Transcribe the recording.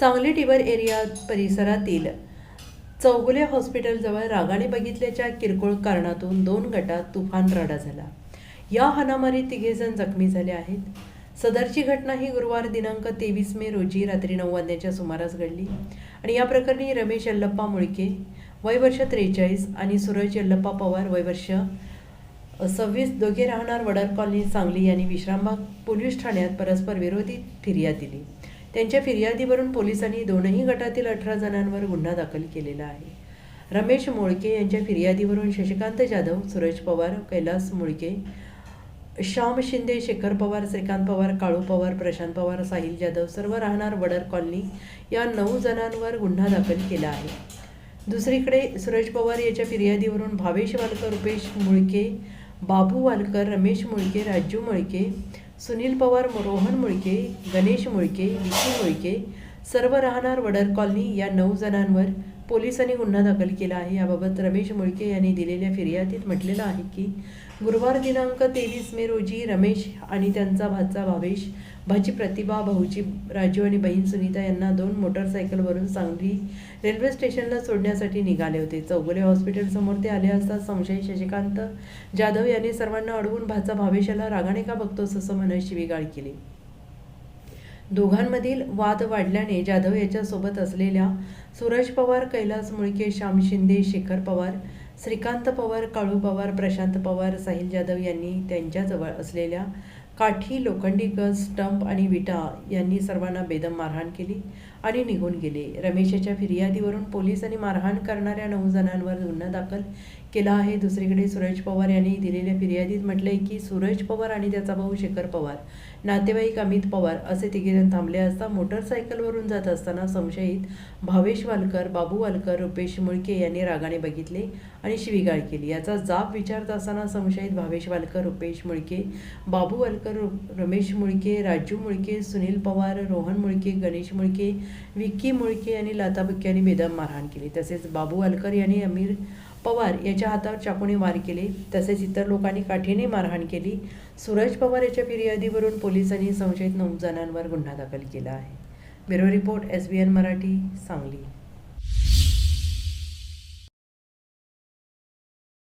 Sangli टिबर area परिसरातील चौगुले हॉस्पिटलजवळ रागाने बघितल्याच्या किरकोळ कारणातून दोन गटात तुफान राडा झाला. या हाणामारीत तिघेजण जखमी झाले आहेत. सदरची घटना ही गुरुवार दिनांक तेवीस मे रोजी रात्री नऊ वाजण्याच्या सुमारास घडली आणि या प्रकरणी रमेश यल्लप्पा मुळके वय वर्ष त्रेचाळीस आणि सूरज यल्लप्पा पवार वय वर्ष सव्वीस दोघे राहणार वडार कॉलनी सांगली यांनी विश्रामबाग पोलीस ठाण्यात परस्पर विरोधी फिर्याद दिली. त्यांच्या फिर्यादीवरून पोलिसांनी दोनही गटातील अठरा जणांवर गुन्हा दाखल केलेला आहे. रमेश मोळके यांच्या फिर्यादीवरून शशिकांत जाधव सूरज पवार कैलास मुळके श्याम शिंदे शेखर पवार श्रीकांत पवार काळू पवार प्रशांत पवार साहिल जाधव सर्व राहणार वडर कॉलनी या नऊ जणांवर गुन्हा दाखल केला आहे. दुसरीकडे सूरज पवार याच्या फिर्यादीवरून भावेश वालकर रुपेश मुळके बाबू वालकर रमेश मुळके राजू मुळके सुनील पवार रोहन मुळके गणेश मुळके विकी मुळके सर्व राहणार वडर कॉलनी या नऊ जणांवर पोलिसांनी गुन्हा दाखल केला आहे. याबाबत रमेश मुळके यांनी दिलेल्या फिर्यादीत म्हटलेलं आहे की गुरुवार दिनांक तेवीस मे रोजी रमेश आणि त्यांचा भाचा भावेश भाची प्रतिभा भाऊची राजू आणि बहीण सुनीता यांना दोन मोटरसायकलवरून सांगली रेल्वे स्टेशनला सोडण्यासाठी निघाले होते. चौगुले हॉस्पिटलसमोर ते आले असता संशयी शशिकांत जाधव यांनी सर्वांना अडवून भाचा भावेशाला रागाने का बघतोस असं म्हणत शिवीगाळ केली. दोघांमधील वाद वाढल्याने जाधव याच्यासोबत असलेल्या सूरज पवार कैलास मुळके श्याम शिंदे शेखर पवार श्रीकांत पवार काळू पवार प्रशांत पवार साहिल जाधव यांनी त्यांच्याजवळ असलेल्या काठी लोखंडी गज स्टंप आणि विटा यांनी सर्वांना बेदम मारहाण केली. आणि निघून गेले. रमेशच्या फिर्यादीवरून पोलिसांनी मारहाण करणाऱ्या नऊ जणांवर गुन्हा दाखल केला आहे. दुसरीकडे सूरज पवार यांनी दिलेल्या फिर्यादीत म्हटलंय की सूरज पवार आणि त्याचा भाऊ शेखर पवार नातेवाईक अमित पवार असे तिघेजण थांबले असता मोटरसायकलवरून जात असताना संशयित भावेश वालकर बाबू वालकर रुपेश मुळके यांनी रागाने बघितले आणि शिवीगाळ केली. याचा जाब विचारत असताना संशयित भावेश वालकर रुपेश मुळके बाबू वालकर रु- रमेश मुळके राजू मुळके सुनील पवार रोहन मुळके गणेश मुळके विक्की मुळके यांनी लाताबुक्की यांनी बेदम मारहाण केली. तसेच बाबू अलकर यांनी अमीर पवार याच्या हातावर चाकूने वार केले. तसेच इतर लोकांनी काठीने मारहाण केली. सूरज पवार याच्या फिर्यादीवरून पोलिसांनी संशयित नऊ जणांवर गुन्हा दाखल केला आहे. Bureau report S B N Marathi Sangli.